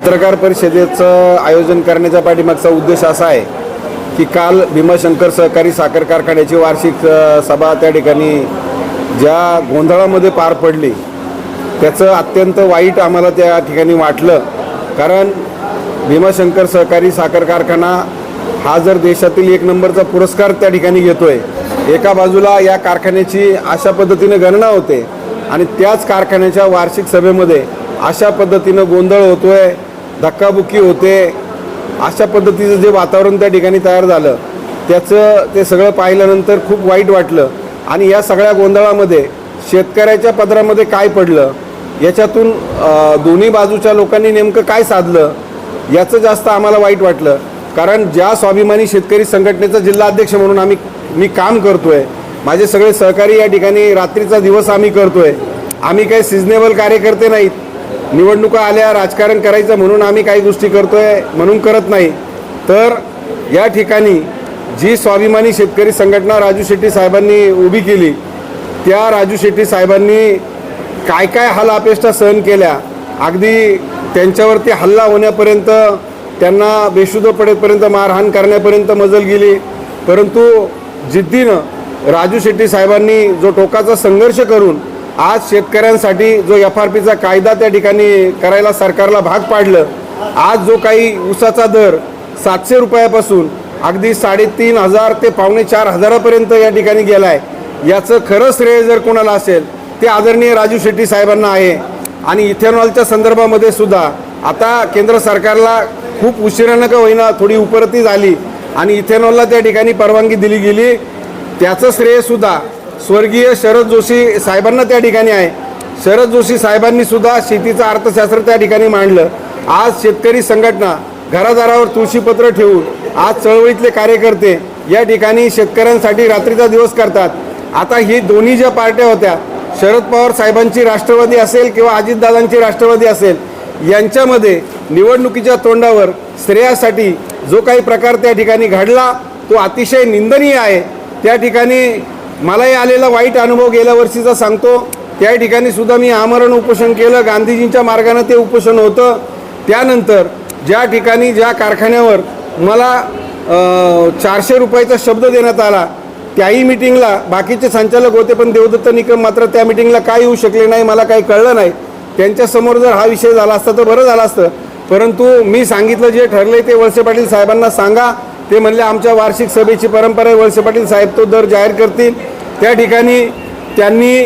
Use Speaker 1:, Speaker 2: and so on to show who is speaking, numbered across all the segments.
Speaker 1: पत्रकार परिषदेचं आयोजन करण्याच्या पाठीमागचा उद्देश असा आहे की काल भीमाशंकर सहकारी साखर कारखान्याची वार्षिक सभा त्या ठिकाणी ज्या गोंधळामध्ये पार पडली त्याचं अत्यंत वाईट आम्हाला त्या ठिकाणी वाटलं. कारण भीमाशंकर सहकारी साखर कारखाना हा जर देशातील एक नंबरचा पुरस्कार त्या ठिकाणी घेतो आहे एका बाजूला या कारखान्याची अशा पद्धतीने गणना होते आणि त्याच कारखान्याच्या वार्षिक सभेमध्ये अशा पद्धतीनं गोंधळ होतो आहे धक्काबुक्की होते. अशा पद्धतीचं जे वातावरण त्या ठिकाणी तयार झालं त्याचं ते सगळं पाहिल्यानंतर खूप वाईट वाटलं. आणि या सगळ्या गोंधळामध्ये शेतकऱ्याच्या पदरामध्ये काय पडलं? याच्यातून दोन्ही बाजूच्या लोकांनी नेमकं काय साधलं? याचं जास्त आम्हाला वाईट वाटलं. कारण ज्या स्वाभिमानी शेतकरी संघटनेचा जिल्हा अध्यक्ष म्हणून आम्ही मी काम करतोय माझे सगळे सहकारी या ठिकाणी रात्रीचा दिवस आम्ही करतोय. आम्ही काही सिजनेबल कार्यकर्ते नाहीत. निवडणुका आल्या राजकारण करायचं म्हणून आम्ही काही गोष्टी करतोय म्हणून करत नाही. तर या ठिकाणी जी स्वाभिमानी शेतकरी संघटना राजू शेट्टी साहेबांनी उभी केली त्या राजू शेट्टी साहेबांनी काय काय हाल अपेष्टा सहन केल्या अगदी त्यांच्यावरती हल्ला होण्यापर्यंत त्यांना बेशुद्ध पडेपर्यंत मारहाण करण्यापर्यंत मजल गेली. परंतु जिद्दीनं राजू शेट्टी साहेबांनी जो टोकाचा संघर्ष करून आज शेतकऱ्यांसाठी जो एफ आर पीचा कायदा त्या ठिकाणी करायला सरकारला भाग पाडलं आज जो काही ऊसाचा दर सातशे रुपयापासून अगदी साडेतीन हजार ते पावणे चार हजारापर्यंत या ठिकाणी गेला आहे याचं खरं श्रेय जर कोणाला असेल ते आदरणीय राजू शेट्टी साहेबांना आहे. आणि इथेनॉलच्या संदर्भामध्ये सुद्धा आता केंद्र सरकारला खूप उशिरानं का होईना थोडी उपरती झाली. आणि इथेनॉलला त्या ठिकाणी परवानगी दिली गेली. त्याचं श्रेयसुद्धा स्वर्गीय शरद जोशी साहेबांना त्या ठिकाणी आहे. शरद जोशी साहेबांनी सुद्धा शेतीचं अर्थशास्त्र त्या ठिकाणी मांडलं. आज शेतकरी संघटना घरादारावर तुळशीपत्र ठेवून आज चळवळीतले कार्यकर्ते या ठिकाणी शेतकऱ्यांसाठी रात्रीचा दिवस करतात. आता ही दोन्ही ज्या पार्ट्या होत्या शरद पवार साहेबांची राष्ट्रवादी असेल किंवा अजितदादांची राष्ट्रवादी असेल यांच्यामध्ये निवडणुकीच्या तोंडावर श्रेयासाठी जो काही प्रकार त्या ठिकाणी घडला तो अतिशय निंदनीय आहे. त्या ठिकाणी मलाही आलेला वाईट अनुभव गेल्या वर्षीचा सांगतो. त्या ठिकाणी सुद्धा मी आमरण उपोषण केलं. गांधीजींच्या मार्गानं ते उपोषण होतं. त्यानंतर ज्या ठिकाणी ज्या कारखान्यावर मला चारशे रुपयाचा शब्द देण्यात आला त्याही मिटिंगला बाकीचे संचालक होते पण देवदत्त निकम मात्र त्या मिटिंगला काय येऊ शकले नाही मला काही कळलं नाही. त्यांच्यासमोर जर हा विषय झाला असता तर बरं झालं असतं. परंतु मी सांगितलं जे ठरले ते वळसे पाटील साहेबांना सांगा. ते म्हणले आमच्या वार्षिक सभेची परंपरा आहे. वळसे पाटील साहेब तो दर जाहीर करतील. त्या ठिकाणी त्यांनी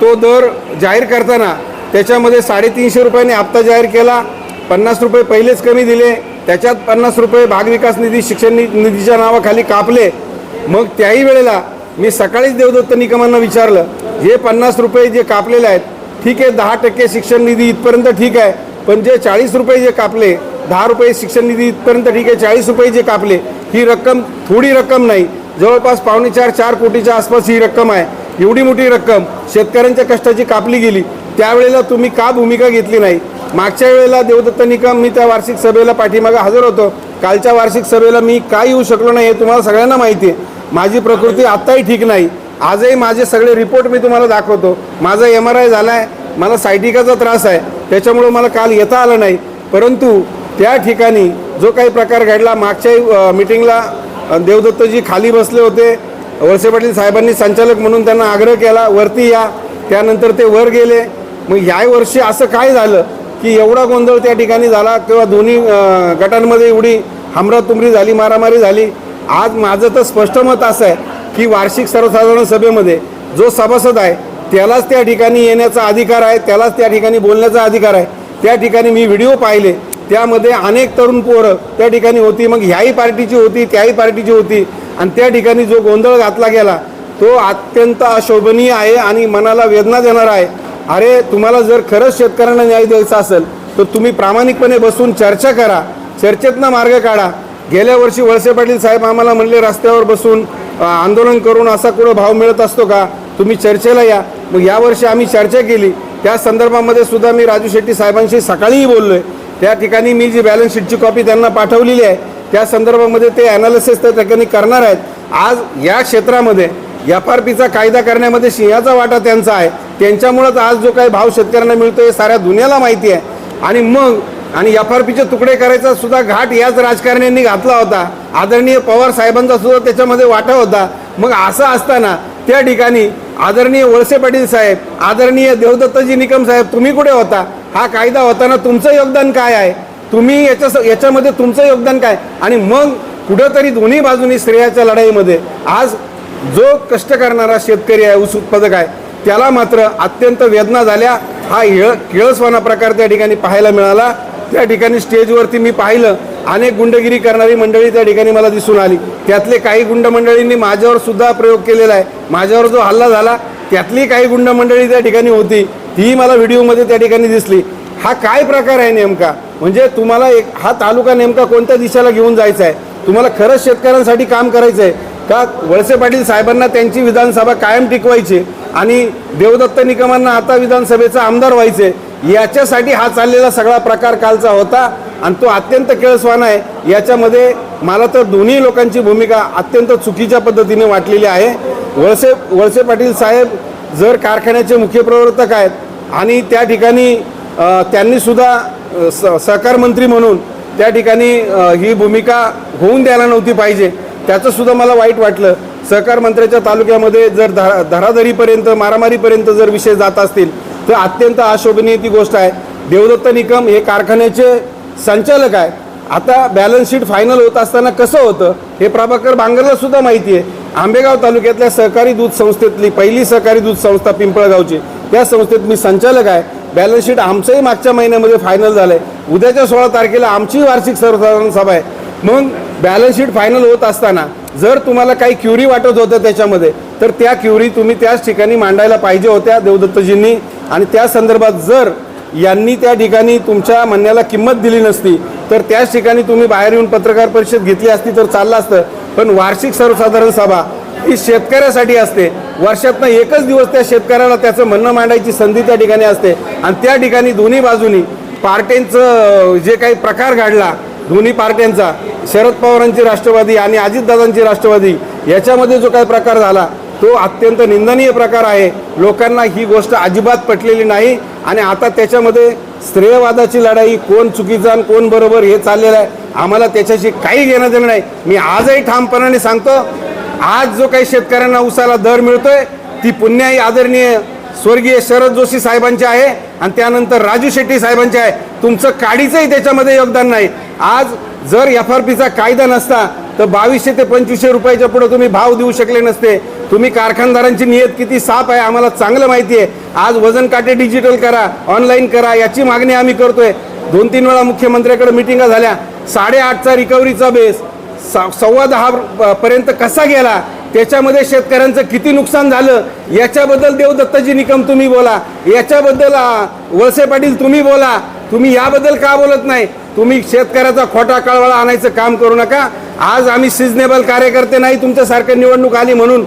Speaker 1: तो दर जाहीर करताना त्याच्यामध्ये साडेतीनशे रुपयांनी हप्ता जाहीर केला पन्नास रुपये पहिलेच कमी दिले त्याच्यात पन्नास रुपये भागविकास निधी शिक्षण नि- निधीच्या नावाखाली कापले. मग त्याही वेळेला मी सकाळीच देवदत्त निकमांना विचारलं हे पन्नास रुपये जे कापलेले आहेत ठीक आहे दहा टक्के शिक्षण निधी इथपर्यंत ठीक आहे पण जे चाळीस रुपये जे कापले दहा रुपये शिक्षण निधी इथपर्यंत ठीक आहे चाळीस रुपये जे कापले ही रक्कम थोडी रक्कम नाही जवळपास पावणेचार चार कोटीच्या आसपास ही रक्कम आहे. एवढी मोठी रक्कम शेतकऱ्यांच्या कष्टाची कापली गेली. त्यावेळेला तुम्ही का भूमिका घेतली नाही? मागच्या वेळेला देवदत्त निकम मी त्या वार्षिक सभेला पाठीमागं हजर होतो. कालच्या वार्षिक सभेला मी का येऊ शकलो नाही हे तुम्हाला सगळ्यांना माहिती आहे. माझी प्रकृती आत्ताही ठीक नाही. आजही माझे सगळे रिपोर्ट मी तुम्हाला दाखवतो. माझा एम आर आय झाला आहे मला सायटिकाचा त्रास आहे. त्याच्यामुळं मला काल येता आलं नाही. परंतु त्या ठिकाणी जो काही प्रकार घडला मागच्या मिटिंगला देवदत्तजी खाली बसले होते. वळसे पाटील साहेबांनी संचालक म्हणून त्यांना आग्रह केला वरती या. त्यानंतर ते वर गेले. मग ह्या वर्षी असं काय झालं की एवढा गोंधळ त्या ठिकाणी झाला किंवा दोन्ही गटांमध्ये एवढी हमरातुमरी झाली मारामारी झाली? आज माझं तर स्पष्ट मत असं आहे की वार्षिक सर्वसाधारण सभेमध्ये जो सभासद आहे त्यालाच त्या ठिकाणी येण्याचा अधिकार आहे त्यालाच त्या ठिकाणी बोलण्याचा अधिकार आहे. त्या ठिकाणी मी व्हिडिओ पाहिले. त्यामध्ये अनेक तरुण पोरं त्या ठिकाणी होती. मग ह्याही पार्टीची होती त्याही पार्टीची होती. आणि त्या ठिकाणी जो गोंधळ घातला गेला तो अत्यंत अशोभनीय आहे आणि मनाला वेदना देणार आहे. अरे तुम्हाला जर खरंच शेतकऱ्यांना न्याय द्यायचा असेल तर तुम्ही प्रामाणिकपणे बसून चर्चा करा. चर्चेतनं मार्ग काढा. गेल्या वर्षी वळसे पाटील साहेब आम्हाला म्हणले रस्त्यावर बसून आंदोलन करून असा कुठं भाव मिळत असतो का? तुम्ही चर्चेला या. मग यावर्षी आम्ही चर्चा केली. त्या संदर्भामध्ये सुद्धा मी राजू शेट्टी साहेबांशी सकाळीही बोललो आहे त्या ठिकाणी मी जी बॅलन्स शीटची कॉपी त्यांना पाठवलेली आहे त्या संदर्भामध्ये ते ॲनालिसिस त्या ठिकाणी करणार आहेत. आज या क्षेत्रामध्ये एफ आर पीचा कायदा करण्यामध्ये सिंहाचा वाटा त्यांचा आहे. त्यांच्यामुळंच आज जो काही भाव शेतकऱ्यांना मिळतो हे साऱ्या दुनियाला माहिती आहे. आणि मग आणि एफ आर पीचे तुकडे करायचा सुद्धा घाट याच राजकारण्यांनी घातला होता. आदरणीय पवार साहेबांचा सुद्धा त्याच्यामध्ये वाटा होता. मग असं असताना त्या ठिकाणी आदरणीय वळसे पाटील साहेब आदरणीय देवदत्तजी निकम साहेब तुम्ही कुठे होता? हा कायदा होताना तुमचं योगदान काय आहे? तुम्ही याच्या याच्यामध्ये तुमचं योगदान काय? आणि मग कुठंतरी दोन्ही बाजूनी स्त्रियाच्या लढाईमध्ये आज जो कष्ट करणारा शेतकरी आहे ऊस उत्पादक आहे त्याला मात्र अत्यंत वेदना झाल्या. हा हेळ किळसवाना प्रकार त्या ठिकाणी पाहायला मिळाला. त्या ठिकाणी स्टेजवरती मी पाहिलं. अनेक गुंडगिरी करणारी मंडळी त्या ठिकाणी मला दिसून आली. त्यातले काही गुंड मंडळींनी माझ्यावर सुद्धा प्रयोग केलेला आहे. माझ्यावर जो हल्ला झाला त्यातली काही गुंड मंडळी त्या ठिकाणी होती. ती मला व्हिडिओमध्ये त्या ठिकाणी दिसली. हा काय प्रकार आहे नेमका? म्हणजे तुम्हाला एक हा तालुका नेमका कोणत्या दिशेला घेऊन जायचा आहे तुम्हाला खरंच शेतकऱ्यांसाठी काम करायचं आहे का वळसे पाटील साहेबांना त्यांची विधानसभा कायम टिकवायची आणि देवदत्त निकमांना आता विधानसभेचा आमदार व्हायचे याच्यासाठी हा चाललेला सगळा प्रकार कालचा होता आणि तो अत्यंत केळसवाना आहे. याच्यामध्ये मला तर दोन्ही लोकांची भूमिका अत्यंत चुकीच्या पद्धतीने वाटलेली आहे. वळसे वळसे पाटील साहेब जर कारखान्याचे मुख्य प्रवर्तक आहेत आणि त्या ठिकाणी त्यांनीसुद्धा स सहकार मंत्री म्हणून त्या ठिकाणी ही भूमिका होऊन द्यायला नव्हती पाहिजे. त्याचंसुद्धा मला वाईट वाटलं. सहकार मंत्र्याच्या तालुक्यामध्ये जर धरा धराधरीपर्यंत मारामारीपर्यंत जर विषय जात असतील तर अत्यंत अशोभनीय ती गोष्ट आहे. देवदत्त निकम हे कारखान्याचे संचालक आहे. आता बॅलन्स शीट फायनल होत असताना कसं होतं हे प्रभाकर बांगरला सुद्धा माहिती आहे. आंबेगाव तालुक्यातल्या सहकारी दूध संस्थेतली पहिली सहकारी दूध संस्था पिंपळगावची. त्या संस्थेत मी संचालक आहे. बॅलन्स शीट आमचंही मागच्या महिन्यामध्ये फायनल झालं आहे उद्याच्या सोळा तारखेला आमची वार्षिक सर्वसाधारण सभा आहे. मग बॅलन्स शीट फायनल होत असताना जर तुम्हाला काही क्युरी वाटत होत्या त्याच्यामध्ये तर त्या क्युरी तुम्ही त्याच ठिकाणी मांडायला पाहिजे होत्या देवदत्तजींनी. आणि त्या संदर्भात जर यांनी त्या ठिकाणी तुमच्या म्हणण्याला किंमत दिली नसती तर त्याच ठिकाणी तुम्ही बाहेर येऊन पत्रकार परिषद घेतली असती तर चाललं असतं. पण वार्षिक सर्वसाधारण सभा ही शेतकऱ्यासाठी असते. वर्षातनं एकच दिवस त्या शेतकऱ्याला त्याचं म्हणणं मांडायची संधी त्या ठिकाणी असते. आणि त्या ठिकाणी दोन्ही बाजूनी पार्ट्यांचं जे काही प्रकार घडला दोन्ही पार्ट्यांचा शरद पवारांची राष्ट्रवादी आणि अजितदादांची राष्ट्रवादी याच्यामध्ये जो काही प्रकार झाला तो अत्यंत निंदनीय प्रकार आहे. लोकांना ही गोष्ट अजिबात पटलेली नाही. आणि आता त्याच्यामध्ये श्रेयवादाची लढाई कोण चुकीचा आणि कोण बरोबर हे चाललेलं आहे आम्हाला त्याच्याशी काही घेणं देणं नाही. मी आजही ठामपणाने सांगतो आज जो काही शेतकऱ्यांना उसाला दर मिळतोय ती पुण्याई आदरणीय स्वर्गीय शरद जोशी साहेबांची आहे आणि त्यानंतर राजू शेट्टी साहेबांचे आहे. तुमचं काडीचंही त्याच्यामध्ये योगदान नाही. आज जर एफ आर पीचा कायदा नसता तर बावीसशे ते पंचवीसशे रुपयाच्या पुढे तुम्ही भाव देऊ शकले नसते. तुम्ही कारखानदारांची नियत किती साफ आहे आम्हाला चांगलं माहिती आहे आज वजन काटे डिजिटल करा ऑनलाईन करा याची मागणी आम्ही करतोय. दोन तीन वेळा मुख्यमंत्र्याकडे मिटिंगा झाल्या. साडेआठचा रिकव्हरीचा बेस सव्वा दहा पर्यंत कसा गेला त्याच्यामध्ये शेतकऱ्यांचं किती नुकसान झालं याच्याबद्दल देवदत्तजी निकम तुम्ही बोला. याच्याबद्दल वळसे पाटील तुम्ही बोला. तुम्ही याबद्दल का बोलत नाही? तुम्ही शेतकऱ्याचा खोटा कळवळा आणायचं काम करू नका. आज आम्ही सिजनेबल कार्यकर्ते नाही तुमच्यासारखं निवडणूक आली म्हणून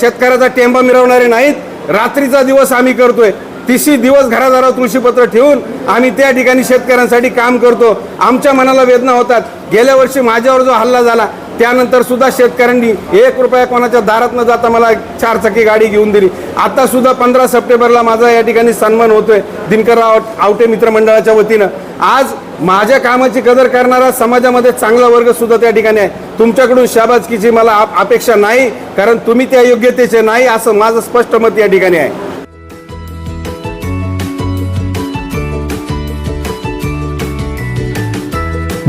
Speaker 1: शेतकऱ्याचा टेंबा मिरवणारे नाहीत. रात्रीचा दिवस आम्ही करतोय. तिशी दिवस घरादारावर तुळशीपत्र ठेवून आम्ही त्या ठिकाणी शेतकऱ्यांसाठी काम करतो. आमच्या मनाला वेदना होतात. गेल्या वर्षी माझ्यावर जो हल्ला झाला त्यानंतर सुद्धा शेतकऱ्यांनी एक रुपया कोणाच्या दारात न जाता मला एक चारचाकी गाडी घेऊन दिली. आता सुद्धा पंधरा सप्टेंबरला माझा या ठिकाणी सन्मान होतोय दिनकरराव आवटे मित्रमंडळाच्या वतीनं. आज माझ्या कामाची कदर करणारा समाजामध्ये चांगला वर्ग सुद्धा त्या ठिकाणी आहे. तुमच्याकडून शाबासकीची मला आप- अपेक्षा नाही कारण तुम्ही त्या योग्यतेचे नाही असं माझं स्पष्ट मत या ठिकाणी आहे.